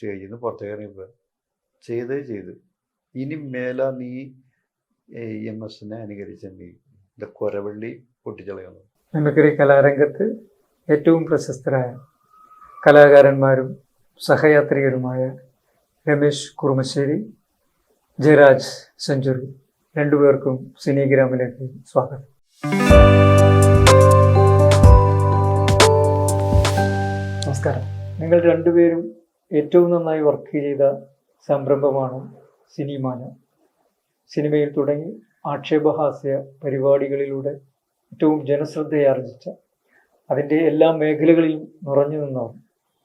സ്റ്റേജിൽ നിന്ന് പുറത്തേക്ക് ഇറങ്ങിയപ്പോൾ ചെയ്തേ ചെയ്ത്. ഇനി മേല നീ എം എസിനെ അനുകരിച്ച നീ ഇത് കൊരവള്ളി പൊട്ടിച്ചളയുന്നു മിമിക്രി കലാരംഗത്ത് ഏറ്റവും പ്രശസ്തരായ കലാകാരന്മാരും സഹയാത്രികരുമായ രമേശ് കുറുമശ്ശേരി ജയരാജ് സെഞ്ചുറി രണ്ടുപേർക്കും സിനിഗ്രാമിലേക്ക് സ്വാഗതം. നമസ്കാരം. നിങ്ങൾ രണ്ടുപേരും ഏറ്റവും നന്നായി വർക്ക് ചെയ്ത സംരംഭമാണ് സിനിമാന. സിനിമയിൽ തുടങ്ങി ആക്ഷേപഹാസ്യ പരിപാടികളിലൂടെ ഏറ്റവും ജനശ്രദ്ധയാർജിച്ച അതിന്റെ എല്ലാ മേഖലകളിലും നിറഞ്ഞു നിന്നവർ.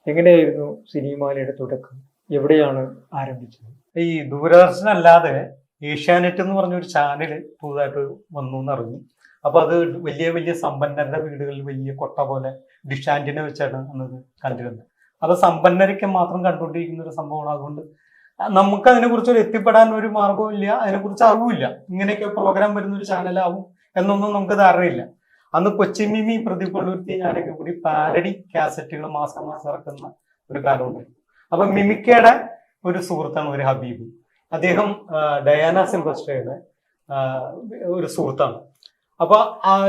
എങ്ങനെയായിരുന്നു സിനിമാലയുടെ തുടക്കം? എവിടെയാണ് ആരംഭിച്ചത്? ഈ ദൂരദർശൻ അല്ലാതെ ഏഷ്യാനെറ്റ് എന്ന് പറഞ്ഞൊരു ചാനൽ പുതുതായിട്ട് വന്നു എന്നറിഞ്ഞു. അപ്പൊ അത് വലിയ വലിയ സമ്പന്നരുടെ വീടുകളിൽ വലിയ കൊട്ട പോലെ ഡിഷാന്റിനെ വെച്ചാണ് അന്നത് കണ്ടിരുന്നത്. അത് സമ്പന്നരൊക്കെ മാത്രം കണ്ടുകൊണ്ടിരിക്കുന്ന ഒരു സംഭവമാണ്. അതുകൊണ്ട് നമുക്ക് അതിനെക്കുറിച്ച് ഒരു എത്തിപ്പെടാൻ ഒരു മാർഗവും ഇല്ല അതിനെക്കുറിച്ച് അറിവില്ല ഇങ്ങനെയൊക്കെ പ്രോഗ്രാം വരുന്ന ഒരു ചാനലാവും എന്നൊന്നും നമുക്ക് ധാരണയില്ല അന്ന് കൊച്ചിമിമി പ്രതിപള്ളൂർത്തി ഞാനൊക്കെ കൂടി പാരഡി കാസറ്റുകൾ മാസം മാസം ഇറക്കുന്ന ഒരു കാലമുണ്ട് അപ്പൊ മിമിക്കയുടെ ഒരു സുഹൃത്താണ് ഒരു ഹബീബ്. അദ്ദേഹം ഡയാന സിൽവസ്ട്രയുടെ ഒരു സുഹൃത്താണ്. അപ്പൊ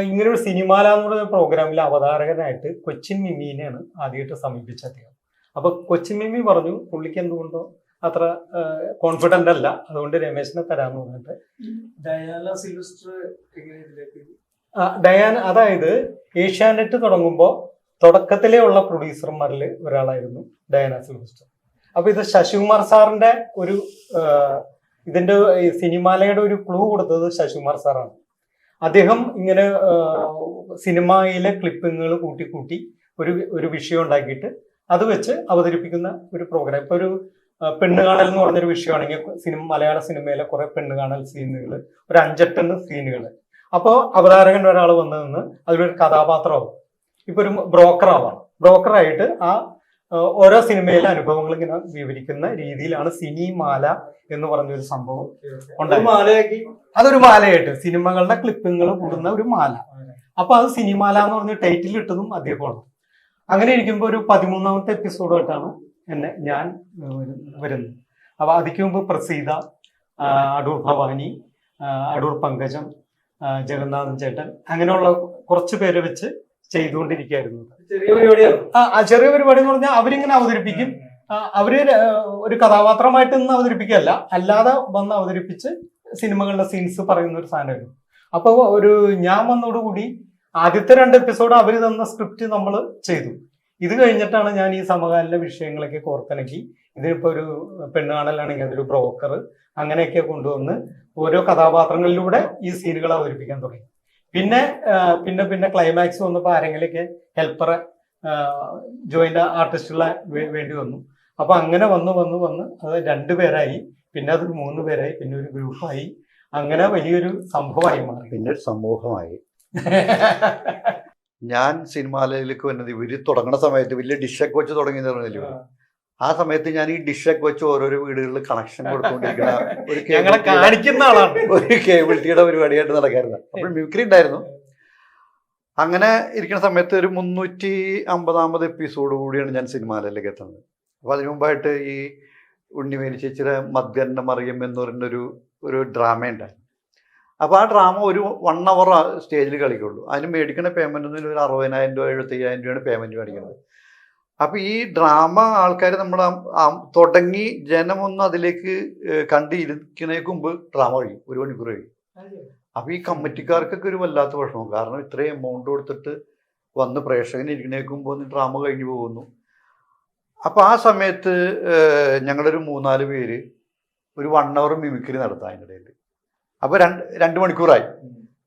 ഇങ്ങനെ ഒരു സിനിമാല പറയുന്ന പ്രോഗ്രാമിലെ അവതാരകനായിട്ട് കൊച്ചിൻ മിമീനെയാണ് ആദ്യമായിട്ട് സമീപിച്ചത് അദ്ദേഹം. അപ്പൊ കൊച്ചിമിമി പറഞ്ഞു പുള്ളിക്ക് എന്തുകൊണ്ടോ അത്ര കോൺഫിഡന്റ് അല്ല. അതുകൊണ്ട് രമേശിനെ തരാന്ന് പറഞ്ഞിട്ട്. ഡയാന സിൽവസ്റ്റർ അതായത് ഏഷ്യാനെറ്റ് തുടങ്ങുമ്പോൾ തുടക്കത്തിലേ ഉള്ള പ്രൊഡ്യൂസർമാരിൽ ഒരാളായിരുന്നു ഡയാന സിൽവസ്റ്റർ. അപ്പൊ ഇത് ശശികുമാർ സാറിന്റെ ഒരു ഇതിന്റെ സിനിമാലയുടെ ഒരു ക്ലൂ കൊടുത്തത് ശശികുമാർ സാറാണ്. അദ്ദേഹം ഇങ്ങനെ സിനിമയിലെ ക്ലിപ്പിങ്ങുകൾ കൂട്ടി കൂട്ടി ഒരു ഒരു വിഷയം ഉണ്ടാക്കിയിട്ട് അത് വെച്ച് അവതരിപ്പിക്കുന്ന ഒരു പ്രോഗ്രാം ഇപ്പൊ ഒരു പെണ്ണ് കാണൽ എന്ന് പറഞ്ഞൊരു വിഷയമാണെങ്കിൽ സിനിമ മലയാള സിനിമയിലെ കുറെ പെണ്ണ് കാണൽ സീനുകൾ ഒരു അഞ്ചെട്ടെന്ന് സീനുകൾ അപ്പോൾ അവതാരകൻ ഒരാൾ വന്ന് നിന്ന് അതിലൊരു കഥാപാത്രമാവും. ഇപ്പൊ ഒരു ബ്രോക്കർ ആവാം. ബ്രോക്കറായിട്ട് ആ ഓരോ സിനിമയിലെ അനുഭവങ്ങൾ ഇങ്ങനെ വിവരിക്കുന്ന രീതിയിലാണ് സിനിമാല എന്ന് പറഞ്ഞൊരു സംഭവം ഉണ്ടായി മാലയാക്കി. അതൊരു മാലയായിട്ട് സിനിമകളുടെ ക്ലിപ്പിങ്ങൾ കൂടുന്ന ഒരു മാല. അപ്പൊ അത് സിനിമാല എന്ന് പറഞ്ഞ ടൈറ്റിൽ ഇട്ടതും അദ്ദേഹമാണ്. അങ്ങനെ ഇരിക്കുമ്പോൾ ഒരു പതിമൂന്നാമത്തെ എപ്പിസോഡായിട്ടാണ് എന്നെ ഞാൻ വരുന്നത്. അപ്പൊ അതിക്ക് മുമ്പ് പ്രസീത അടൂർ ഭവാനി അടൂർ പങ്കജം ജഗന്നാഥൻ ചേട്ടൻ അങ്ങനെയുള്ള കുറച്ച് പേരെ വെച്ച് ചെയ്തുകൊണ്ടിരിക്കുകയായിരുന്നു. ആ ചെറിയ പരിപാടി എന്ന് പറഞ്ഞാൽ അവരിങ്ങനെ അവതരിപ്പിക്കും. അവർ ഒരു കഥാപാത്രമായിട്ട് നിന്ന് അവതരിപ്പിക്കുകയല്ല. അല്ലാതെ വന്ന് അവതരിപ്പിച്ച് സിനിമകളുടെ സീൻസ് പറയുന്ന ഒരു സാധനമായിരുന്നു. അപ്പോൾ ഒരു ഞാൻ വന്നതോടുകൂടി ആദ്യത്തെ രണ്ട് എപ്പിസോഡ് അവർ തന്ന സ്ക്രിപ്റ്റ് നമ്മൾ ചെയ്തു. ഇത് കഴിഞ്ഞിട്ടാണ് ഞാൻ ഈ സമകാലിക വിഷയങ്ങളൊക്കെ കോർത്തിണക്കി. ഇതിപ്പോ ഒരു പെണ്ണുകാണലാണെങ്കിൽ അതൊരു ബ്രോക്കർ അങ്ങനെയൊക്കെ കൊണ്ടുവന്ന് ഓരോ കഥാപാത്രങ്ങളിലൂടെ ഈ സീനുകൾ അവതരിപ്പിക്കാൻ തുടങ്ങി. പിന്നെ പിന്നെ പിന്നെ ക്ലൈമാക്സ് വന്നപ്പോൾ ആരെങ്കിലൊക്കെ ഹെൽപ്പറെ ജോയിന്റ് ആർട്ടിസ്റ്റുകളെ വേണ്ടി വന്നു. അപ്പൊ അങ്ങനെ വന്ന് വന്ന് വന്ന് അത് രണ്ടുപേരായി പിന്നെ അത് മൂന്ന് പേരായി. പിന്നെ ഒരു ഗ്രൂപ്പായി അങ്ങനെ വലിയൊരു സംഭവമായി മാറി. പിന്നെ ഒരു സമൂഹമായി. ഞാൻ സിനിമാലയിലേക്ക് വരുന്നത് ഇവർ തുടങ്ങുന്ന സമയത്ത് വലിയ ഡിഷൊക്കെ വെച്ച് തുടങ്ങിയെന്ന് പറഞ്ഞില്ലേ ആ. സമയത്ത് ഞാൻ ഈ ഡിഷൊക്കെ വെച്ച് ഓരോരോ വീടുകളിൽ കണക്ഷൻ കൊടുത്തുകൊണ്ടിരിക്കുന്ന ഒരു ഞങ്ങളെ കാണിക്കുന്ന ആളാണ്. ഒരു കേബിൾ ടിയുടെ പരിപാടിയായിട്ട് നടക്കായിരുന്നു. അപ്പോൾ മ്യൂക്രി ഉണ്ടായിരുന്നു. അങ്ങനെ ഇരിക്കുന്ന സമയത്ത് ഒരു മുന്നൂറ്റി അമ്പതാമത് എപ്പിസോഡ് കൂടിയാണ് ഞാൻ സിനിമാലയിലേക്ക് എത്തുന്നത്. അപ്പോൾ അതിനു മുമ്പായിട്ട് ഈ ഉണ്ണിമേനി ചേച്ചിയുടെ മദ്ഗന്ന മറിയം എന്ന് പറയുന്നൊരു ഒരു ഡ്രാമ ഉണ്ടായിരുന്നു. അപ്പോൾ ആ ഡ്രാമ ഒരു വൺ അവർ സ്റ്റേജിൽ കളിക്കുള്ളൂ. അതിന് മേടിക്കുന്ന പേയ്മെന്റ് ഒന്നും ഒരു അറുപതിനായിരം രൂപ എഴുപത്തയ്യായിരം രൂപയാണ് പേയ്മെന്റ് മേടിക്കുന്നത്. അപ്പോൾ ഈ ഡ്രാമ ആൾക്കാർ നമ്മൾ തുടങ്ങി ജനമൊന്നും അതിലേക്ക് കണ്ടിരിക്കുന്നതിന് മുമ്പ് ഡ്രാമ കഴിയും. ഒരു മണിക്കൂർ കഴിയും. അപ്പോൾ ഈ കമ്മിറ്റിക്കാർക്കൊക്കെ ഒരു വല്ലാത്ത വിഷമം. കാരണം ഇത്രയും എമൗണ്ട് കൊടുത്തിട്ട് വന്ന് പ്രേക്ഷകൻ ഇരിക്കണേക്ക് മുമ്പ് ഒന്ന് ഡ്രാമ കഴിഞ്ഞു പോകുന്നു. അപ്പോൾ ആ സമയത്ത് ഞങ്ങളൊരു മൂന്നാൽ പേര് ഒരു വൺ അവർ മിമിക്രി നടത്താം അതിന്റെ ഇടയിൽ അപ്പൊ രണ്ട് രണ്ട് മണിക്കൂറായി.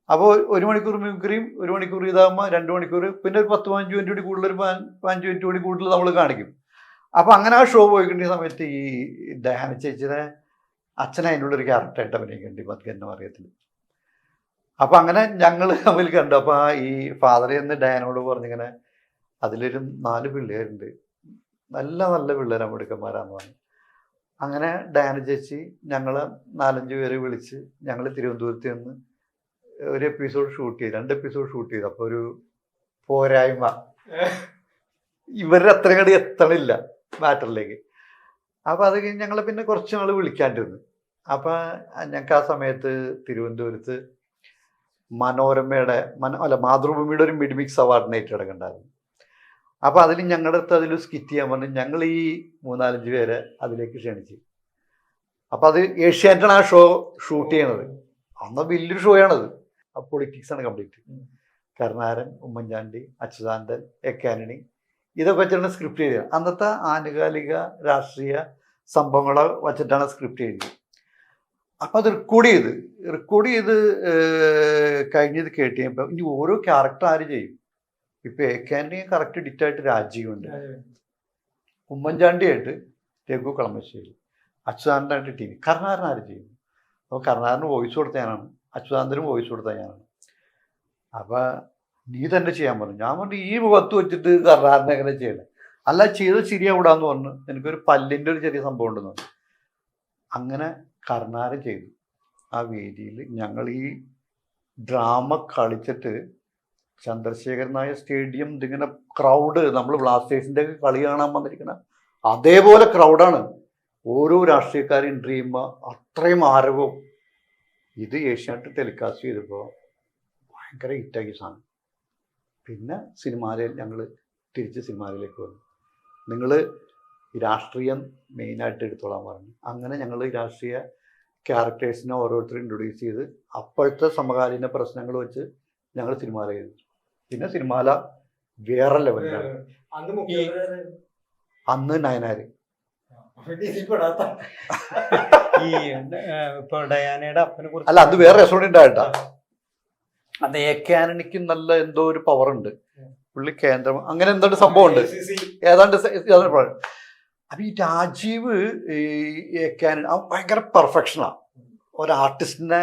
അപ്പോൾ ഒരു മണിക്കൂർ മിമിക്രിയും ഒരു മണിക്കൂർ ഇതാകുമ്പോൾ രണ്ട് മണിക്കൂർ പിന്നെ ഒരു പത്ത് പതിനഞ്ച് മിനിറ്റ് കൂടി കൂടുതൽ ഒരു പതിന- പതിനഞ്ച് മിനിറ്റ് കൂടി കൂടുതൽ നമ്മൾ കാണിക്കും. അപ്പോൾ അങ്ങനെ ആ ഷോ പോയിക്കേണ്ട സമയത്ത് ഈ ഡയാന ചേച്ചിനെ അച്ഛനെ അതിനുള്ളൊരു ക്യാരക്ടറായിട്ട് അഭിനയിക്കുന്നുണ്ട് എന്ന മറിയത്തിൽ അപ്പൊ അങ്ങനെ ഞങ്ങൾ തമ്മിൽ കണ്ടു. അപ്പൊ ആ ഈ ഫാദർ എന്ന് ഡയാനോട് പറഞ്ഞിങ്ങനെ അതിലൊരു നാല് പിള്ളേരുണ്ട്. നല്ല നല്ല പിള്ളേരാണ് മിടുക്കന്മാരാന്ന് പറഞ്ഞു. അങ്ങനെ ഡയാന ചേച്ചി ഞങ്ങളെ നാലഞ്ച് പേരെ വിളിച്ച് ഞങ്ങൾ തിരുവനന്തപുരത്ത് നിന്ന് ഒരു എപ്പിസോഡ് ഷൂട്ട് ചെയ്തു. രണ്ട് എപ്പിസോഡ് ഷൂട്ട് ചെയ്തു. അപ്പോൾ ഒരു പോരായ്മ. ഇവരുടെ അത്രയും കടി എത്തണില്ല മാറ്ററിലേക്ക് അപ്പോൾ അത് കഴിഞ്ഞ് ഞങ്ങളെ പിന്നെ കുറച്ച് നാൾ വിളിക്കാണ്ടിരുന്നു. അപ്പോൾ ഞങ്ങൾക്ക് ആ സമയത്ത് തിരുവനന്തപുരത്ത് മനോരമയുടെ മന അല്ല മാതൃഭൂമിയുടെ ഒരു മിഡ്മിക്സ് അവാർഡിനേറ്റ് അവാർഡ് നൈറ്റ് കിടക്കണ്ടായിരുന്നു അപ്പോൾ അതിൽ ഞങ്ങളുടെ അടുത്ത് അതിൽ സ്കിറ്റ് ചെയ്യാൻ പറഞ്ഞു. ഞങ്ങൾ ഈ മൂന്നാലഞ്ച് പേരെ അതിലേക്ക് ക്ഷണിച്ചു. അപ്പോൾ അത് ഏഷ്യാനെറ്റാണ് ആ ഷോ ഷൂട്ട് ചെയ്യണത്. അന്ന് വലിയൊരു ഷോയാണത് ആ പൊളിറ്റിക്സ് ആണ് കംപ്ലീറ്റ് കരുണാരൻ ഉമ്മൻചാണ്ടി അച്യുതാനന്ദൻ എ കാനണി ഇതൊക്കെ വെച്ചിട്ടാണ് സ്ക്രിപ്റ്റ് ചെയ്തത്. അന്നത്തെ ആനുകാലിക രാഷ്ട്രീയ സംഭവങ്ങളെ വച്ചിട്ടാണ് സ്ക്രിപ്റ്റ് ചെയ്തത്. അപ്പോൾ അത് റെക്കോർഡ് ചെയ്ത് റെക്കോർഡ് ചെയ്ത് കഴിഞ്ഞത് കേട്ട് കഴിയുമ്പോൾ ഇനി ഓരോ ക്യാരക്ടർ ആര് ചെയ്യും? ഇപ്പം എ കെ ആന്റണി കറക്റ്റ് ഡിറ്റായിട്ട് രാജീവുണ്ട്. ഉമ്മൻചാണ്ടിയായിട്ട് രഘു കളമശ്ശേരി അച്യുതാനന്ദനായിട്ട് ടി വി കർണാരൻ ആര് ചെയ്യുന്നു അപ്പോൾ കർണാരന് വോയിസ് കൊടുത്ത ഞാനാണ് അച്യുതാനന്ദനും വോയിസ് കൊടുത്ത ഞാനാണ്. അപ്പോൾ നീ തന്നെ ചെയ്യാൻ പറഞ്ഞു. ഞാൻ പറഞ്ഞു ഈ മുഖത്ത് വെച്ചിട്ട് കർണാരനെ എങ്ങനെ ചെയ്യണം? അല്ല ചെയ്ത് ശരിയാവിടാന്ന് പറഞ്ഞു. എനിക്കൊരു പല്ലിന്റെ ഒരു ചെറിയ സംഭവം ഉണ്ടെന്ന് പറഞ്ഞു. അങ്ങനെ കർണാരൻ ചെയ്തു. ആ വേദിയിൽ ഞങ്ങൾ ഈ ഡ്രാമ കളിച്ചിട്ട് ചന്ദ്രശേഖരൻ നായർ സ്റ്റേഡിയം ഇതിങ്ങനെ ക്രൗഡ് നമ്മൾ ബ്ലാസ്റ്റേഴ്സിന്റെ ഒക്കെ കളി കാണാൻ വന്നിരിക്കുന്ന അതേപോലെ ക്രൗഡാണ് ഓരോ രാഷ്ട്രീയക്കാരും എൻട്രി ചെയ്യുമ്പോൾ അത്രയും ആരവവും. ഇത് ഏഷ്യാനെറ്റ് ടെലികാസ്റ്റ് ചെയ്തപ്പോൾ ഭയങ്കര ഹിറ്റാക്കി സാധനം. പിന്നെ സിനിമാലയിൽ ഞങ്ങൾ തിരിച്ച് സിനിമാലയിലേക്ക് വന്നു. നിങ്ങൾ രാഷ്ട്രീയം മെയിനായിട്ട് എടുത്തോളാൻ പറഞ്ഞു. അങ്ങനെ ഞങ്ങൾ രാഷ്ട്രീയ ക്യാരക്ടേഴ്സിനെ ഓരോരുത്തരും ഇൻട്രൊഡ്യൂസ് ചെയ്ത് അപ്പോഴത്തെ സമകാലീന പ്രശ്നങ്ങൾ വെച്ച് ഞങ്ങൾ സിനിമാലയിൽ പിന്നെ സിനിമാല വേറെ ലെവലിലാണ്. അന്ന് നയനാര്. ഈ ഏഹ്, ഇപ്പൊ ഡയാനയുടെ അപ്പനെ കുറിച്ച് അല്ല അത് വേറെ റെസ്റ്റോറന്റ് ഉണ്ടായിട്ടാ. അത് എ കെ ആന്റണിക്ക് നല്ല എന്തോ ഒരു പവർ ഉണ്ട്. പുള്ളി കേന്ദ്രം അങ്ങനെ എന്തോ സംഭവം ഉണ്ട്. ഏതാണ്ട് അപ്പൊ ഈ രാജീവ് ഈ എ കെ ആന്റണി അവൻ ഭയങ്കര പെർഫെക്ഷനാണ് ഒരു ആർട്ടിസ്റ്റിനെ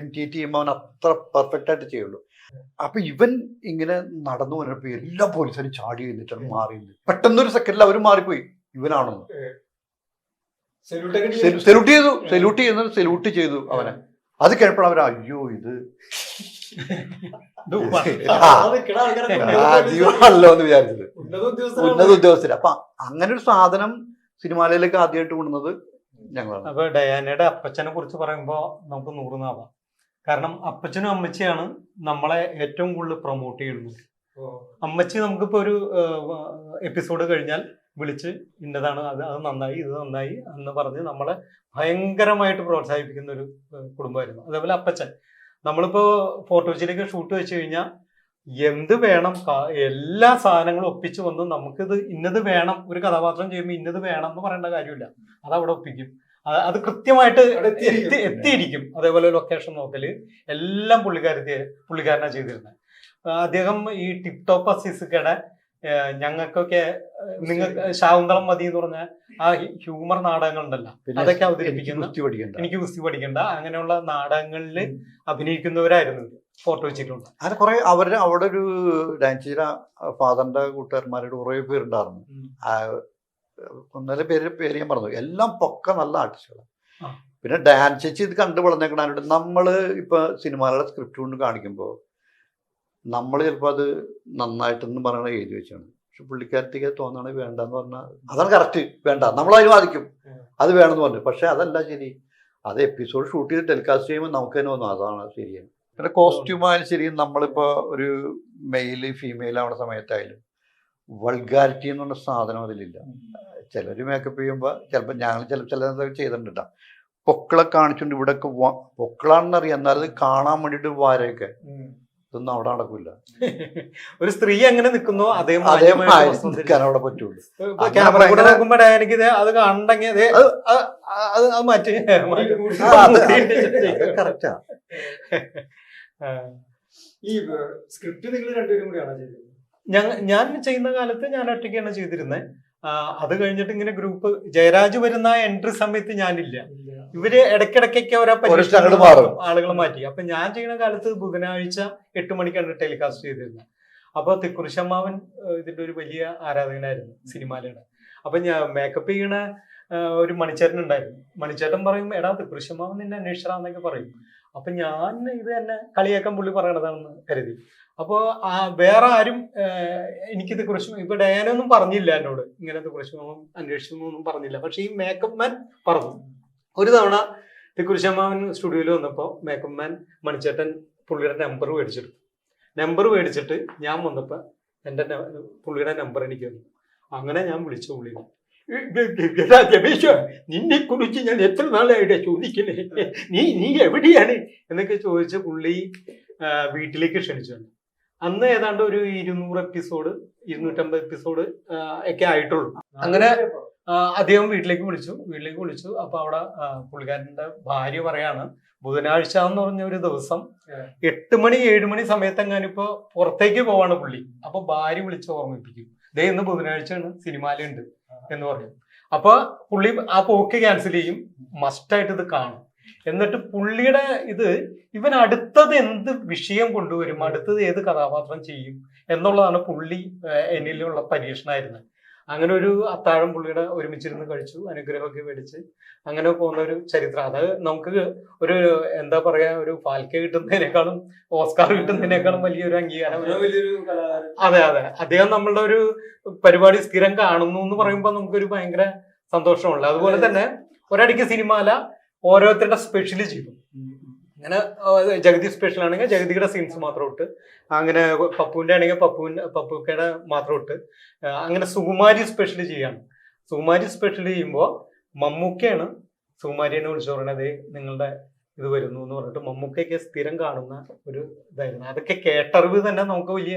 എം ടി ചെയ്യുമ്പോൾ അവൻ അത്ര പെർഫെക്റ്റ് ആയിട്ട് ചെയ്യുള്ളൂ. അപ്പൊ ഇവൻ ഇങ്ങനെ നടന്നു വന്നപ്പോ എല്ലാ പോലീസുകാരും ചാടി നിന്നിട്ടാണ് മാറി നിന്ന്. പെട്ടെന്നൊരു സെക്കൻഡിൽ അവർ മാറിപ്പോയി. ഇവനാണെന്ന്. സെല്യൂട്ട് ചെയ്തു. സെല്യൂട്ട് ചെയ്യുന്നത് സെല്യൂട്ട് ചെയ്തു. അവനെ. അത് കഴിഞ്ഞപ്പോൾ അവർ അയ്യോ ഇത് രാജീവാണല്ലോ എന്ന് വിചാരിച്ചത്. ഉന്നത ഉദ്യോഗസ്ഥര് അപ്പൊ അങ്ങനെ ഒരു സാധനം സിനിമാലയിലേക്ക് ആദ്യമായിട്ട് കൊണ്ടുവന്നത് ഞങ്ങളാണ്. അപ്പൊ ഡയാനയുടെ അപ്പച്ചനെ കുറിച്ച് പറയുമ്പോ നമുക്ക് നൂറ് നാവാം. കാരണം അപ്പച്ചനും അമ്മച്ചിയാണ് നമ്മളെ ഏറ്റവും കൂടുതൽ പ്രൊമോട്ട് ചെയ്യുന്നത്. അമ്മച്ചി നമുക്കിപ്പോ ഒരു എപ്പിസോഡ് കഴിഞ്ഞാൽ വിളിച്ച് ഇന്നതാണ് അത് അത് നന്നായി ഇത് നന്നായി എന്ന് പറഞ്ഞ് നമ്മളെ ഭയങ്കരമായിട്ട് പ്രോത്സാഹിപ്പിക്കുന്ന ഒരു കുടുംബമായിരുന്നു. അതേപോലെ അപ്പച്ചൻ. നമ്മളിപ്പോ ഫോട്ടോസിലേക്ക് ഷൂട്ട് വെച്ച് കഴിഞ്ഞാൽ എന്ത് വേണം എല്ലാ സാധനങ്ങളും ഒപ്പിച്ച് വന്ന് നമുക്കിത് ഇന്നത് വേണം ഒരു കഥാപാത്രം ചെയ്യുമ്പോൾ ഇന്നത് വേണം എന്ന് പറയേണ്ട കാര്യമില്ല. അത് അവിടെ ഒപ്പിക്കും. അത് കൃത്യമായിട്ട് എത്തിയിരിക്കും. എത്തി- എത്തിയിരിക്കും. അതേപോലെ ലൊക്കേഷൻ നോക്കൽ. എല്ലാം പുള്ളിക്കാരത്തി പുള്ളിക്കാരനാ ചെയ്തിരുന്നത് അദ്ദേഹം ഈ ടിപ് ടോപ്പ് ഞങ്ങൾക്കൊക്കെ നിങ്ങൾ ശാകുന്തളം മതി എന്ന് പറഞ്ഞ ആ ഹ്യൂമർ നാടകങ്ങൾ ഉണ്ടല്ലോ അതൊക്കെ അവതരിപ്പിക്കുന്നു. എനിക്ക് കുസ്തി പഠിക്കണ്ട. അങ്ങനെയുള്ള നാടകങ്ങളിൽ അഭിനയിക്കുന്നവരായിരുന്നു. ഫോട്ടോ വെച്ചിട്ടുണ്ട്. അങ്ങനെ കുറെ അവർ അവിടെ ഒരു ഡാൻസിര ഫാദറിന്റെ കൂട്ടുകാരന്മാരുടെ കുറെ പേരുണ്ടായിരുന്നു. ഒന്നര പേര് പേര് ഞാൻ പറഞ്ഞു എല്ലാം പൊക്ക നല്ല ആർട്ടിസ്റ്റുകളാണ് പിന്നെ ഡാൻസ് ചേച്ചി ഇത് കണ്ടു വളർന്നേക്കണായിട്ട് നമ്മൾ ഇപ്പൊ സിനിമകളുടെ സ്ക്രിപ്റ്റ് കൊണ്ട് കാണിക്കുമ്പോൾ നമ്മൾ ചിലപ്പോൾ അത് നന്നായിട്ടെന്ന് പറയണ എഴുതി വെച്ചാണ്. പക്ഷെ പുള്ളിക്കാരത്തേക്ക് തോന്നണ വേണ്ടെന്ന് പറഞ്ഞാൽ അതാണ് കറക്റ്റ്. വേണ്ട. നമ്മൾ അതിന് വാദിക്കും അത് വേണമെന്ന് പറഞ്ഞു. പക്ഷെ അതല്ല ശരി. അത് എപ്പിസോഡ് ഷൂട്ട് ചെയ്ത് ടെലികാസ്റ്റ് ചെയ്യുമ്പോൾ നമുക്ക് തന്നെ തോന്നും അതാണ് ശരിയാണ് പിന്നെ കോസ്റ്റ്യൂമായാലും ശരിയും ശരി നമ്മളിപ്പോൾ ഒരു മെയിൽ ഫീമെയിൽ ആവുന്ന സമയത്തായാലും വൾഗാരിറ്റി എന്ന് പറഞ്ഞ സാധനം അതിലില്ല. ചിലർ മേക്കപ്പ് ചെയ്യുമ്പോൾ ചിലപ്പോൾ ഞങ്ങൾ ചില ചിലതൊക്കെ ചെയ്തിട്ടുണ്ട്. കേട്ടോ പൊക്കളെ കാണിച്ചുകൊണ്ട് ഇവിടെയൊക്കെ വ- പൊക്കളാണെന്ന് അറിയാം എന്നാലും അത് കാണാൻ വേണ്ടിയിട്ട് വാരയൊക്കെ ഇതൊന്നും അവിടെ നടക്കില്ല ഒരു സ്ത്രീ എങ്ങനെ നിൽക്കുന്നു അതേ. നിൽക്കാൻ അവിടെ പറ്റുള്ളൂ. അത് കാണണ്ടെങ്കിൽ അത് അത് അത് അത് അത് മാറ്റി. ആ, അത് കറക്റ്റാ ഈ സ്ക്രിപ്റ്റ് നിങ്ങൾ രണ്ടുപേരും കൂടിയാണോ ചെയ്തത്? ഞാൻ ചെയ്യുന്ന കാലത്ത് ഞാൻ ഒറ്റയ്ക്കാണ് ചെയ്തിരുന്നത് അത് കഴിഞ്ഞിട്ട് ഇങ്ങനെ ഗ്രൂപ്പ് ജയരാജ് വരുന്ന എൻട്രി സമയത്ത് ഞാനില്ല. ഇവർ ഇടയ്ക്കിടയ്ക്കൊക്കെ ഓരോ ആളുകൾ മാറ്റി. അപ്പൊ ഞാൻ ചെയ്യുന്ന കാലത്ത് ബുധനാഴ്ച എട്ട് മണിക്കാണ് ടെലികാസ്റ്റ് ചെയ്തിരുന്നത് അപ്പൊ തിക്കുറിശമ്മാവൻ ഇതിന്റെ ഒരു വലിയ ആരാധകനായിരുന്നു സിനിമാലയുടെ അപ്പൊ ഞാൻ മേക്കപ്പ് ചെയ്യണ ഒരു മണിച്ചേട്ടൻ ഉണ്ടായിരുന്നു. മണിച്ചേട്ടൻ പറയും എടാ തൃശ്ശമാവൻ നിന്നെ അന്വേഷിച്ചതാന്നൊക്കെ പറയും. അപ്പൊ ഞാൻ ഇത് തന്നെ കളിയാക്കാൻ പുള്ളി പറയണതാണെന്ന് കരുതി. അപ്പോൾ വേറെ ആരും എനിക്ക് എനിക്കിത് കുറിച്ച് ഇപ്പൊ ഡയാനൊന്നും പറഞ്ഞില്ല എന്നോട്. ഇങ്ങനത്തെ കുറിച്ച് അന്വേഷിച്ചൊന്നും പറഞ്ഞില്ല. പക്ഷെ ഈ മേക്കപ്പ് മാൻ പറഞ്ഞു. ഒരു തവണ തിക്കുറിശമ്മാവൻ സ്റ്റുഡിയോയിൽ വന്നപ്പോൾ മേക്കപ്പ് മാൻ മണിച്ചേട്ടൻ പുള്ളിയുടെ നമ്പർ മേടിച്ചിട്ടു. നമ്പർ മേടിച്ചിട്ട് ഞാൻ വന്നപ്പോൾ എന്റെ പുള്ളിയുടെ നമ്പർ എനിക്ക് വന്നു അങ്ങനെ ഞാൻ വിളിച്ചു പുള്ളിനെ. രമേശ നിന്നെ കുറിച്ച് ഞാൻ എത്ര നാളായിട്ട് ചോദിക്കുന്നേ നീ നീ എവിടെയാണ്? എന്നൊക്കെ ചോദിച്ച പുള്ളി വീട്ടിലേക്ക് ക്ഷണിച്ചു അന്ന് ഏതാണ്ട് ഒരു ഇരുന്നൂറ് എപ്പിസോഡ് ഇരുന്നൂറ്റമ്പത് എപ്പിസോഡ് ഒക്കെ ആയിട്ടുള്ളൂ. അങ്ങനെ അദ്ദേഹം വീട്ടിലേക്ക് വിളിച്ചു വീട്ടിലേക്ക് വിളിച്ചു. അപ്പൊ അവിടെ പുള്ളിക്കാരന്റെ ഭാര്യ പറയാണ് ബുധനാഴ്ച എന്ന് പറഞ്ഞ ഒരു ദിവസം. എട്ട് മണി ഏഴ് മണി സമയത്ത് ഞാനിപ്പോ പുറത്തേക്ക് പോവാണ് പുള്ളി. അപ്പൊ ഭാര്യ വിളിച്ച് ഓർമ്മിപ്പിക്കും. ഇതേ ഇന്ന് ബുധനാഴ്ചയാണ് സിനിമയിലുണ്ട് എന്ന് പറയും. അപ്പൊ പുള്ളി ആ പോക്ക് ക്യാൻസൽ ചെയ്യും. മസ്റ്റായിട്ട് ഇത് കാണും. എന്നിട്ട് പുള്ളിയുടെ ഇത് ഇവൻ അടുത്തത് എന്ത് വിഷയം കൊണ്ടുവരും? അടുത്തത് ഏത് കഥാപാത്രം ചെയ്യും? എന്നുള്ളതാണ് പുള്ളി എന്നിലുള്ള പരീക്ഷണമായിരുന്നത് അങ്ങനെ ഒരു അത്താഴം പുള്ളിയുടെ ഒരുമിച്ചിരുന്ന് കഴിച്ചു അനുഗ്രഹമൊക്കെ മേടിച്ച് അങ്ങനെ പോകുന്ന ഒരു ചരിത്രം. അത് നമുക്ക് ഒരു എന്താ പറയാ ഒരു ഫാൽക്കെ കിട്ടുന്നതിനേക്കാളും ഓസ്കാർ കിട്ടുന്നതിനേക്കാളും വലിയൊരു അംഗീകാരം. അതെ അതെ അദ്ദേഹം നമ്മളുടെ ഒരു പരിപാടി സ്ഥിരം കാണുന്നു എന്ന് പറയുമ്പോൾ നമുക്കൊരു ഭയങ്കര സന്തോഷമുള്ള അതുപോലെ തന്നെ ഒരടിക്ക് സിനിമാല ഓരോരുത്തരുടെ സ്പെഷ്യൽ ചെയ്തു അങ്ങനെ ജഗതി സ്പെഷ്യൽ ആണെങ്കിൽ ജഗതിയുടെ സീൻസ് മാത്രം ഇട്ട് അങ്ങനെ പപ്പുവിന്റെ ആണെങ്കിൽ പപ്പുവിൻ പപ്പുക്കയുടെ മാത്രം ഇട്ട് അങ്ങനെ സുകുമാരി സ്പെഷ്യൽ ചെയ്യാണ്. സുകുമാരി സ്പെഷ്യൽ ചെയ്യുമ്പോൾ മമ്മൂക്കയാണ് സുകുമാരിനെ വിളിച്ചു പറയണത് നിങ്ങളുടെ ഇത് വരുന്നു എന്ന് പറഞ്ഞിട്ട് മമ്മൂക്കയൊക്കെ സ്ഥിരം കാണുന്ന ഒരു ഇതായിരുന്നു. അതൊക്കെ കേട്ടറിവ് തന്നെ നമുക്ക് വലിയ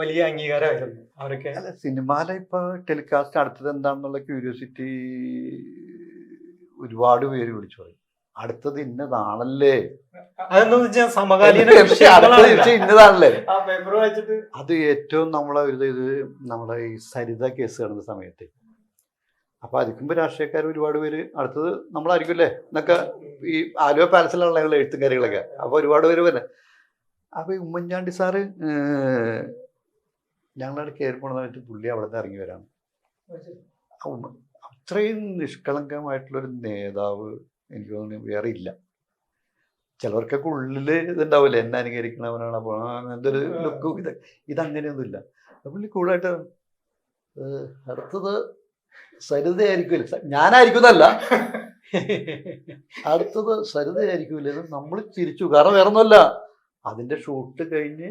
വലിയ അംഗീകാരമായിരുന്നു. അവരൊക്കെ അല്ല സിനിമയിലെ ഇപ്പൊ ടെലികാസ്റ്റ് അടുത്തത് എന്താണെന്നുള്ള ക്യൂരിയോസിറ്റി ഒരുപാട് പേര് വിളിച്ചു പറയും. അടുത്തത് ഇന്നതാണല്ലേ? ഇന്നതാണല്ലേ? ആ പേപ്പർ വായിച്ചിട്ട്. അത് ഏറ്റവും നമ്മളെ ഒരു ഇത് നമ്മുടെ ഈ സരിത കേസ് കിടന്ന സമയത്ത്. അപ്പൊ അതിക്കുമ്പോ രാഷ്ട്രീയക്കാർ ഒരുപാട് പേര് അടുത്തത് നമ്മളായിരിക്കും അല്ലേ? എന്നൊക്കെ ഈ ആലുവ പാലസിലുള്ള എഴുത്തും കാര്യങ്ങളൊക്കെ അപ്പൊ ഒരുപാട് പേര് വരെ അപ്പൊ ഈ ഉമ്മൻചാണ്ടി സാറ് ഞങ്ങളുടെ കയറി പോണെന്ന് പറഞ്ഞിട്ട് പുള്ളി അവിടെ നിന്ന് ഇറങ്ങി വരാണ്. അത്രയും നിഷ്കളങ്കമായിട്ടുള്ളൊരു നേതാവ് എനിക്ക് തോന്നുന്നു വേറെ ഇല്ല ചിലവർക്കൊക്കെ ഉള്ളിൽ ഇതുണ്ടാവില്ല എന്നെ അനുകരിക്കണവനാണ് അപ്പോൾ എന്തൊരു അങ്ങനത്തെ ഒരു ലുക്ക് ഇത് ഇതങ്ങനെയൊന്നുമില്ല പുള്ളി കൂളായിട്ട് അടുത്തത് സരിതയായിരിക്കില്ല ഞാനായിരിക്കുന്നല്ല അടുത്തത് സരിതയായിരിക്കില്ല ഇത് നമ്മൾ ചിരിച്ചു. കാരണം വേറെ ഒന്നുമല്ല അതിന്റെ ഷൂട്ട് കഴിഞ്ഞ്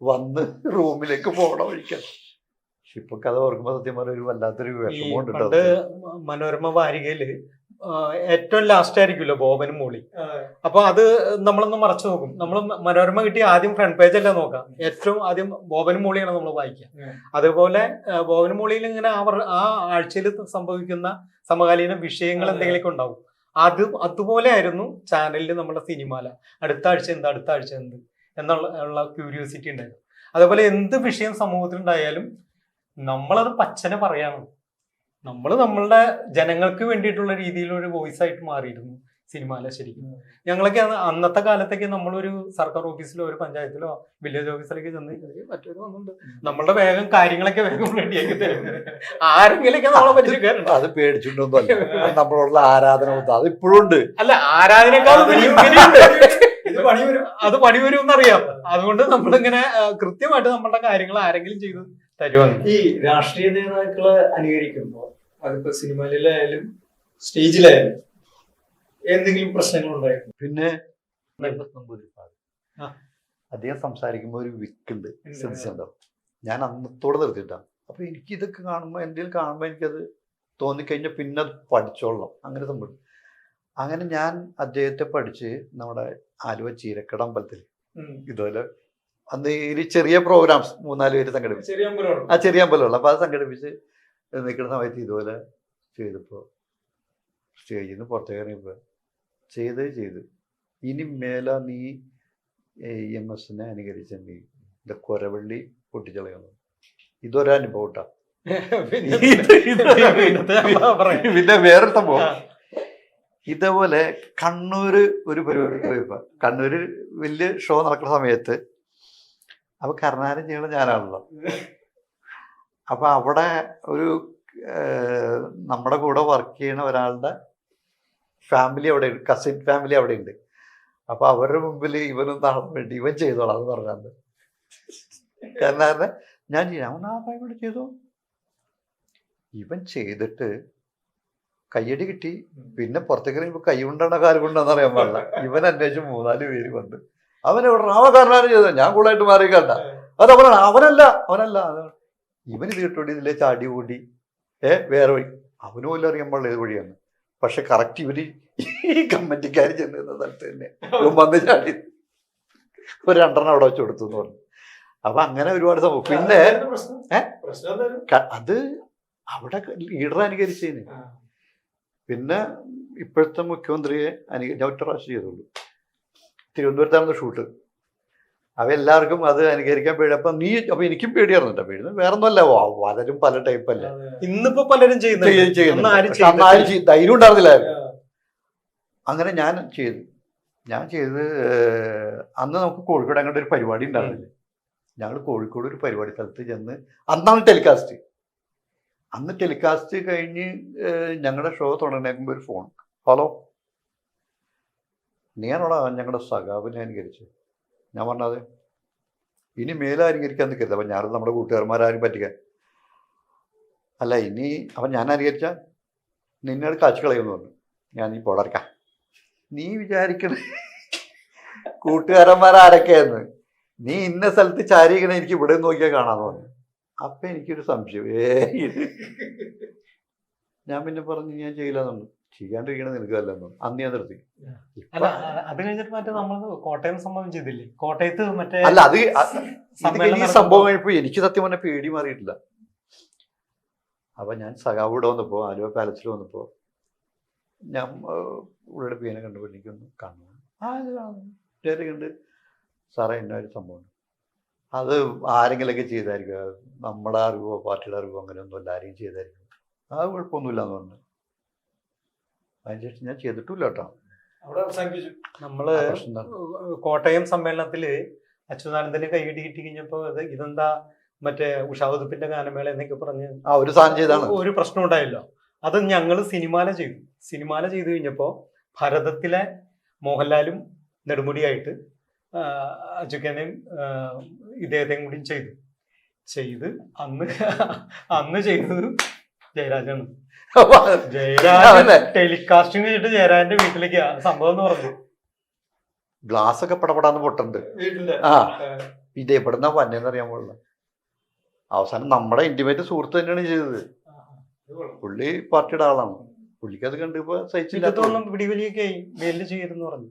വന്ന് റൂമിലേക്ക് പോകണം വഴിക്കാൻ ഇപ്പൊ കഥ ഓർക്കുമ്പോൾ സത്യം പറഞ്ഞ ഒരു വല്ലാത്തൊരു വിഷമം വിഷമമുണ്ട് മനോരമ വാരികയിൽ ഏറ്റവും ലാസ്റ്റ് ആയിരിക്കുമല്ലോ ബോബനും മോളി. അപ്പൊ അത് നമ്മളൊന്ന് മറച്ചു നോക്കും. നമ്മൾ മനോരമ കിട്ടി ആദ്യം ഫ്രണ്ട് പേജ് അല്ല നോക്കാം. ഏറ്റവും ആദ്യം ബോബനും മോളിയാണ് നമ്മൾ വായിക്കുക. അതുപോലെ ബോബനും മോളിയിൽ ഇങ്ങനെ അവർ ആ ആഴ്ചയിൽ സംഭവിക്കുന്ന സമകാലീന വിഷയങ്ങൾ. എന്തെങ്കിലുമൊക്കെ ഉണ്ടാവും. അത് അതുപോലെ ആയിരുന്നു ചാനലിൽ നമ്മുടെ സിനിമാല അടുത്ത ആഴ്ച എന്ത് അടുത്ത ആഴ്ച എന്ത് എന്നുള്ള ക്യൂരിയോസിറ്റി ഉണ്ടായിരുന്നു. അതുപോലെ എന്ത് വിഷയം സമൂഹത്തിൽ ഉണ്ടായാലും നമ്മളത് പച്ചനെ പറയാണ് നമ്മൾ നമ്മളുടെ ജനങ്ങൾക്ക് വേണ്ടിയിട്ടുള്ള രീതിയിൽ ഒരു വോയിസ് ആയിട്ട് മാറിയിരുന്നു സിനിമയിലെ ശരിക്കും. ഞങ്ങളൊക്കെ അന്ന് അന്നത്തെ കാലത്തൊക്കെ നമ്മളൊരു സർക്കാർ ഓഫീസിലോ ഒരു പഞ്ചായത്തിലോ വില്ലേജ് ഓഫീസിലൊക്കെ ചെന്ന് മറ്റൊരു വന്നുണ്ട് നമ്മളുടെ വേഗം കാര്യങ്ങളൊക്കെ വേഗം റെഡിയാക്കി തരും. ആരെങ്കിലൊക്കെ നമ്മളെ അത് പേടിച്ചിട്ടൊന്നുമല്ല നമ്മളോടുള്ള ആരാധന അത് ഇപ്പോഴും ഉണ്ട്. അല്ല ആരാധനക്കാളും അത് പണി വരും എന്നറിയാം. അതുകൊണ്ട് നമ്മളിങ്ങനെ കൃത്യമായിട്ട് നമ്മളുടെ കാര്യങ്ങൾ ആരെങ്കിലും ചെയ്ത് തരുവാണ്. ഈ രാഷ്ട്രീയ നേതാക്കളെ അനുകരിക്കുമ്പോ അതിപ്പോ സിനിമയിലായാലും സ്റ്റേജിലായാലും എന്തെങ്കിലും പ്രശ്നങ്ങൾ ഉണ്ടായിരുന്നു പിന്നെ. അദ്ദേഹം സംസാരിക്കുമ്പോൾ ഒരു വിക്കുണ്ട്. ഉണ്ട്. ശ്രദ്ധിച്ചിട്ടുണ്ടോ ഞാൻ അന്നത്തോടെ നിർത്തിയിട്ടാണ് അപ്പൊ എനിക്ക് ഇതൊക്കെ കാണുമ്പോൾ എന്തെങ്കിലും കാണുമ്പോൾ എനിക്കത് തോന്നിക്കഴിഞ്ഞാൽ പിന്നെ അത് പഠിച്ചോളണം. അങ്ങനെ സംഭവിച്ചു. അങ്ങനെ ഞാൻ അദ്ദേഹത്തെ പഠിച്ച് നമ്മുടെ ആലുവ ചീരക്കട അമ്പലത്തിൽ ഇതുപോലെ അന്ന് ഈ ചെറിയ പ്രോഗ്രാംസ് മൂന്നാൽ പേര് സംഘടിപ്പിച്ചു. ആ ചെറിയ അമ്പലമുള്ള അപ്പൊ അത് സംഘടിപ്പിച്ച് നിൽക്കുന്ന സമയത്ത് ഇതുപോലെ ചെയ്തപ്പോൾ സ്റ്റേജിൽ നിന്ന് പുറത്തേക്ക് ഇറങ്ങിയപ്പോൾ ചെയ്തേ ചെയ്ത്. ഇനി മേല നീ എം എസിനെ അനുകരിച്ച നീ ഇത് കൊരവള്ളി പൊട്ടിച്ചളയുന്നു. ഇതൊരനുഭവം കേട്ടോ പിന്നെ- വേറെ സംഭവം. ഇതേപോലെ കണ്ണൂര് ഒരു പരിപാടി പോയപ്പോ കണ്ണൂര് വലിയ ഷോ നടക്കുന്ന സമയത്ത് അപ്പൊ കർണാടകം ചെയ്യണത് ഞാനാണല്ലോ. അപ്പൊ അവിടെ ഒരു നമ്മുടെ കൂടെ വർക്ക് ചെയ്യുന്ന ഒരാളുടെ ഫാമിലി അവിടെ കസിൻ ഫാമിലി അവിടെ ഉണ്ട്. അപ്പൊ അവരുടെ മുമ്പിൽ ഇവനും താളം വേണ്ടി ഇവൻ ചെയ്തോളാം എന്ന് പറഞ്ഞത് എന്നാണ് ഞാൻ ചെയ്യാം അവൻ ആ ഭയം കൂടെ ചെയ്തു. ഇവൻ ചെയ്തിട്ട് കയ്യടി കിട്ടി. പിന്നെ പുറത്തേക്ക് ഇപ്പൊ കൈ കൊണ്ടാണോ കാൽ കൊണ്ടാന്ന് അറിയാൻ പാടില്ല. ഇവൻ അന്വേഷിച്ച് മൂന്നാൽ പേര് വന്ന്. അവനെ ആ കാരണമാണ് ചെയ്തത്. ഞാൻ കൂടുതലായിട്ട് മാറി കണ്ട അത് അവനാണ് അവനല്ല. അവനല്ല. ഇവൻ ഇത് ഇതിലെ ചാടി കൂടി. ഏ വേറെ വഴി. അവനും പോലും അറിയാൻ പാടില്ല ഏത് വഴിയാണ് പക്ഷെ കറക്റ്റ് ഇവർ ഈ കമ്മറ്റിക്കാർ ചെന്നിരുന്ന സ്ഥലത്ത് തന്നെ വന്ന് ചാടി. ഒരു രണ്ടെണ്ണം അവിടെ വെച്ച് കൊടുത്തു എന്ന് പറഞ്ഞു. അപ്പൊ അങ്ങനെ ഒരുപാട് സംഭവം. പിന്നെ അത് അവിടെ ലീഡർ അനുകരിച്ചതിന് പിന്നെ ഇപ്പോഴത്തെ മുഖ്യമന്ത്രിയെ അനുകരിച്ച ഒറ്റ പ്രാവശ്യം ചെയ്തുള്ളൂ. തിരുവനന്തപുരത്തായിരുന്നു ഷൂട്ട്. അവ എല്ലാവർക്കും അത് അനുകരിക്കാൻ പേടി അപ്പൊ നീ അപ്പൊ എനിക്കും പേടിയായിരുന്നു കേട്ടോ പേടി വേറെ ഒന്നല്ല പലരും പല ടൈപ്പല്ലേ ഇന്നിപ്പോ പലരും ചെയ്യുന്നു ധൈര്യം ഉണ്ടായിരുന്നില്ലായിരുന്നു. അങ്ങനെ ഞാൻ ചെയ്തു. ഞാൻ ചെയ്ത് അന്ന് നമുക്ക് കോഴിക്കോട് അങ്ങോട്ട് ഒരു പരിപാടി ഉണ്ടായിരുന്നില്ല. ഞങ്ങൾ കോഴിക്കോട് ഒരു പരിപാടി സ്ഥലത്ത് ചെന്ന് അന്നാണ് ടെലികാസ്റ്റ്. അന്ന് ടെലികാസ്റ്റ് കഴിഞ്ഞ് ഞങ്ങളുടെ ഷോ തുടങ്ങുമ്പോൾ ഒരു ഫോൺ. ഹലോ. നീയാണോടാ ഞങ്ങളുടെ സഖാവിനെ അനുകരിച്ച് ഞാൻ പറഞ്ഞത്. ഇനി മേലെ അനുകരിക്കാൻ നിൽക്കരുത് അപ്പം ഞാനും നമ്മുടെ കൂട്ടുകാരന്മാരാരും പറ്റിക്കാൻ. അല്ല ഇനി അപ്പം ഞാൻ അനുകരിച്ചാൽ നിന്നോട് കാച്ചു കളയുമെന്ന് പറഞ്ഞു. ഞാൻ നീ പോടർക്കാം. നീ വിചാരിക്കണേ കൂട്ടുകാരന്മാരാരൊക്കെയെന്ന് നീ ഇന്ന സ്ഥലത്ത് ചാരിക്കണ എനിക്ക് ഇവിടെ നോക്കിയാൽ കാണാന്ന് പറഞ്ഞു. അപ്പം എനിക്കൊരു സംശയം. ഏ ഞാൻ പിന്നെ പറഞ്ഞു ഞാൻ ചെയ്യില്ലെന്നു ചെയ്യാണ്ടിരിക്കണ നിനക്കല്ലെന്നു അന്ന് ഞാൻ നിർത്തി. അല്ല അ- അത് കഴിഞ്ഞിട്ട് മറ്റേ നമ്മൾ കോട്ടയം സംഭവം ചെയ്തില്ലേ? കോട്ടയത്ത് മറ്റേ അല്ല അത് ഈ സംഭവം കഴിഞ്ഞപ്പോ എനിക്ക് സത്യം പറഞ്ഞ പേടി മാറിയിട്ടില്ല. അപ്പൊ ഞാൻ സഖാവ് ഇവിടെ വന്നപ്പോ ആലുവ പാലസിൽ വന്നപ്പോ ഞാൻ ഉള്ളിയുടെ പീനെ കണ്ടപ്പോൾ എനിക്കൊന്ന് കാണണം ആ ഇത് കാണുന്നു. ഇതേരെ കണ്ട് സാറേ എന്നാ ഒരു സംഭവം അത് ആരെങ്കിലൊക്കെ ചെയ്തായിരിക്കും. നമ്മുടെ അറിവോ പാർട്ടിയുടെ അറിവോ അങ്ങനെയൊന്നും അല്ല. ആരെയും ചെയ്തായിരിക്കും. അത് കുഴപ്പമൊന്നുമില്ല എന്ന് പറഞ്ഞു. അതിനുശേഷം ഞാൻ ചെയ്തിട്ടില്ല കേട്ടോ അവിടെ അവസാനിപ്പിച്ചു. നമ്മൾ? കോട്ടയം സമ്മേളനത്തിൽ അച്യുതാനന്ദന് കൈയിടി കിട്ടി കഴിഞ്ഞപ്പോ ഇത് ഇതെന്താ മറ്റേ ഉഷാവതിപ്പിന്റെ ഗാനമേള എന്നൊക്കെ പറഞ്ഞ് ആ ഒരു സാധനം ഒരു പ്രശ്നം ഉണ്ടായല്ലോ. അത് ഞങ്ങൾ സിനിമാല ചെയ്തു. സിനിമാല ചെയ്തു കഴിഞ്ഞപ്പോൾ ഭരതത്തിലെ മോഹൻലാലും നെടുമുടിയായിട്ട് അജുക്കനെയും ഇദ്ദേഹത്തെയും കൂടിയും ചെയ്തു. ചെയ്ത് അന്ന് അന്ന് ചെയ്തത് ജയരാജാണ്. ജയരാജൻ? ടെലികാസ്റ്റിംഗ് ചെയ്തിട്ട് ജയരാജന്റെ വീട്ടിലേക്ക്. സംഭവം എന്ന് പറഞ്ഞു. ഗ്ലാസ് ഒക്കെ പടപടാന്ന് പൊട്ടുണ്ട്. ആ. ഇത് എവിടുന്ന വന്നേന്ന് അറിയാൻ പാടില്ല. അവസാനം നമ്മുടെ ഇന്റിമേറ്റ് സുഹൃത്ത് തന്നെയാണ് ചെയ്തത്. ഇത് കൊള്ളാം. പുള്ളി പാർട്ടിയുടെ ആളാണ്. പുള്ളിക്ക് അത് കണ്ടിപ്പോ സഹിച്ചില്ല. ഇതൊന്നും പിടിവലിയൊക്കെ ആയി. മേലിൽ ചെയ്തെന്ന് പറഞ്ഞു.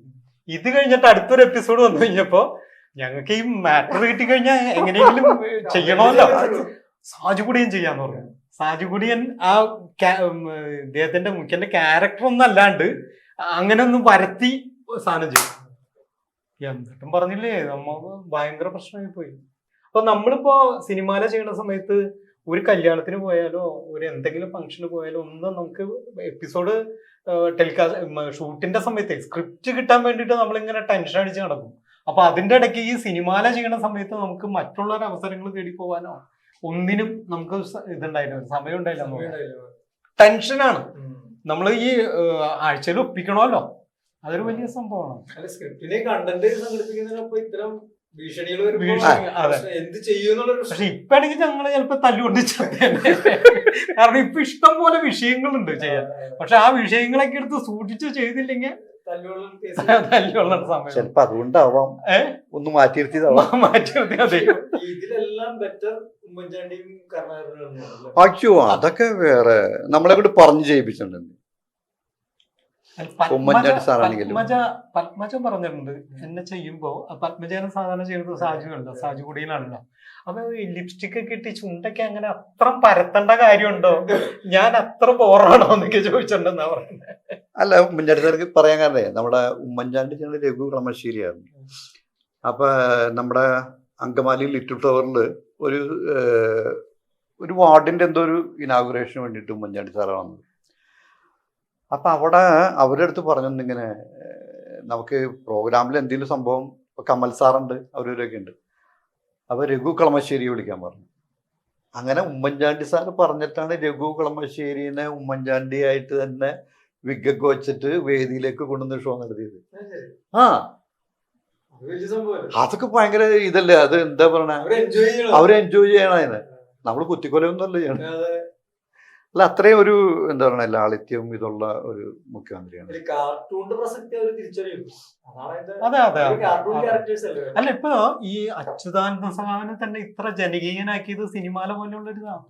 ഇത് കഴിഞ്ഞിട്ട് അടുത്തൊരു എപ്പിസോഡ് വന്നു കഴിഞ്ഞപ്പോ ഞങ്ങൾക്ക് ഈ മാറ്റർ കിട്ടിക്കഴിഞ്ഞാൽ എങ്ങനെയെങ്കിലും ചെയ്യണമല്ലോ. സാജുകൂടിയും ചെയ്യാന്ന് പറഞ്ഞു. സാജുകുടിയൻ ആ ഇദ്ദേഹത്തിന്റെ മുഖ്യന്റെ ക്യാരക്ടർ ഒന്നും അല്ലാണ്ട് അങ്ങനെ ഒന്നും വരത്തി സാധനം ചെയ്തു. എന്നിട്ടും പറഞ്ഞില്ലേ നമ്മ ഭയങ്കര പ്രശ്നമായി പോയി. അപ്പൊ നമ്മളിപ്പോ സിനിമാല ചെയ്യുന്ന സമയത്ത് ഒരു കല്യാണത്തിന് പോയാലോ ഒരു എന്തെങ്കിലും ഫംഗ്ഷന് പോയാലോ ഒന്നും നമുക്ക് എപ്പിസോഡ് ടെലികാസ്റ്റ് ഷൂട്ടിന്റെ സമയത്ത് സ്ക്രിപ്റ്റ് കിട്ടാൻ വേണ്ടിയിട്ട് നമ്മളിങ്ങനെ ടെൻഷൻ അടിച്ച് നടക്കും. അപ്പൊ അതിന്റെ ഇടയ്ക്ക് ഈ സിനിമാല ചെയ്യുന്ന സമയത്ത് നമുക്ക് മറ്റുള്ള അവസരങ്ങൾ തേടി പോകാനോ ഒന്നിനും നമുക്ക് ഇതുണ്ടായില്ല സമയം ഉണ്ടായില്ല ടെൻഷനാണ്. നമ്മൾ ഈ ആഴ്ചയിൽ ഒപ്പിക്കണമല്ലോ. അതൊരു വലിയ സംഭവമാണ്. അല്ല സ്ക്രിപ്റ്റിലെ കണ്ടന്റ് സംഘടിപ്പിക്കുന്നതിനൊപ്പം ഇത്തരം. പക്ഷെ ഇപ്പാണെങ്കിൽ ഞങ്ങൾ ചിലപ്പോ തല്ലുകൊണ്ട്. കാരണം ഇപ്പൊ ഇഷ്ടം പോലെ വിഷയങ്ങളുണ്ട് ചെയ്യാൻ. പക്ഷെ ആ വിഷയങ്ങളൊക്കെ എടുത്ത് സൂക്ഷിച്ച് ചെയ്തില്ലെങ്കിൽ. തല്ലുള്ള സമയം. ചിലപ്പോ അതുകൊണ്ടാവാം? ഒന്ന് മാറ്റി നിർത്തിയതാവാം മാറ്റി നിർത്തി അതെ ഇതിലെല്ലാം ബെറ്റർ ഉമ്മൻചാണ്ടിയും കരുണാകരനും അയ്യോ അതൊക്കെ വേറെ. നമ്മളെ കൂടി പറഞ്ഞു ചെയ്യിപ്പിച്ചിട്ടുണ്ട്. ഉമ്മൻചാണ്ടി സാറാണെങ്കിലും. പത്മജ പത്മജ പറഞ്ഞിട്ടുണ്ട്. എന്നെ ചെയ്യുമ്പോ പത്മജനം സാധാരണ ചെയ്യുന്നത് സാജു കണ്ടോ? സാജു കൂടിയിലാണല്ലോ അപ്പൊ ഈ ലിപ്സ്റ്റിക് ഒക്കെ ഇട്ട് ചുണ്ടൊക്കെ അങ്ങനെ അത്ര പരത്തേണ്ട കാര്യമുണ്ടോ? ഞാൻ അത്ര ബോറാണോ എന്നൊക്കെ ചോദിച്ചിട്ടുണ്ടെന്നാ പറയുന്നത് അല്ല ഉമ്മൻചാണ്ടിക്ക് പറയാൻ കാരണേ നമ്മുടെ ഉമ്മൻചാണ്ടി ഞങ്ങൾ രഘു കളമശ്ശേരിയാണ് അപ്പൊ നമ്മുടെ അങ്കമാലി ലിറ്റിൽ ടവറിൽ ഒരു ഒരു വാർഡിന്റെ എന്തോ ഒരു ഇനാഗുറേഷന് വേണ്ടിയിട്ട് ഉമ്മൻചാണ്ടി സാറ് വന്നത്. അപ്പൊ അവിടെ അവരുടെ അടുത്ത് പറഞ്ഞിങ്ങനെ നമുക്ക് പ്രോഗ്രാമിൽ എന്തെങ്കിലും സംഭവം കമൽ സാറുണ്ട് അവരവരൊക്കെ ഉണ്ട്. അപ്പൊ രഘു കളമശ്ശേരി വിളിക്കാൻ പറഞ്ഞു. അങ്ങനെ ഉമ്മൻചാണ്ടി സാർ പറഞ്ഞിട്ടാണ് രഘു കളമശ്ശേരിനെ ഉമ്മൻചാണ്ടിയായിട്ട് തന്നെ വിഗൊക്കെ വെച്ചിട്ട് വേദിയിലേക്ക് കൊണ്ടുവന്ന് ഷോ നടത്തിയത്. ആ. അതൊക്കെ ഭയങ്കര ഇതല്ലേ? അത് എന്താ പറയണ? അവർ എൻജോയ് ചെയ്യണം. ചെയ്യണതിന് നമ്മൾ കുത്തിക്കൊലൊന്നുമല്ല ചെയ്യണം അതെ അല്ല അത്രയും ഒരു എന്താ പറയണ ലാളിത്യവും ഇതുള്ള ഒരു മുഖ്യമന്ത്രിയാണ്. അതെ അതെ ഒരു കാർട്ടൂൺ ക്യാരക്ടേഴ്സ് അല്ലേ? അല്ല ഇപ്പൊ ഈ അച്യുതാനന്ദ സഹാവിനെ തന്നെ ഇത്ര ജനകീയനാക്കിയത് സിനിമാല പോലെയുള്ള ഒരു ഇതാണ്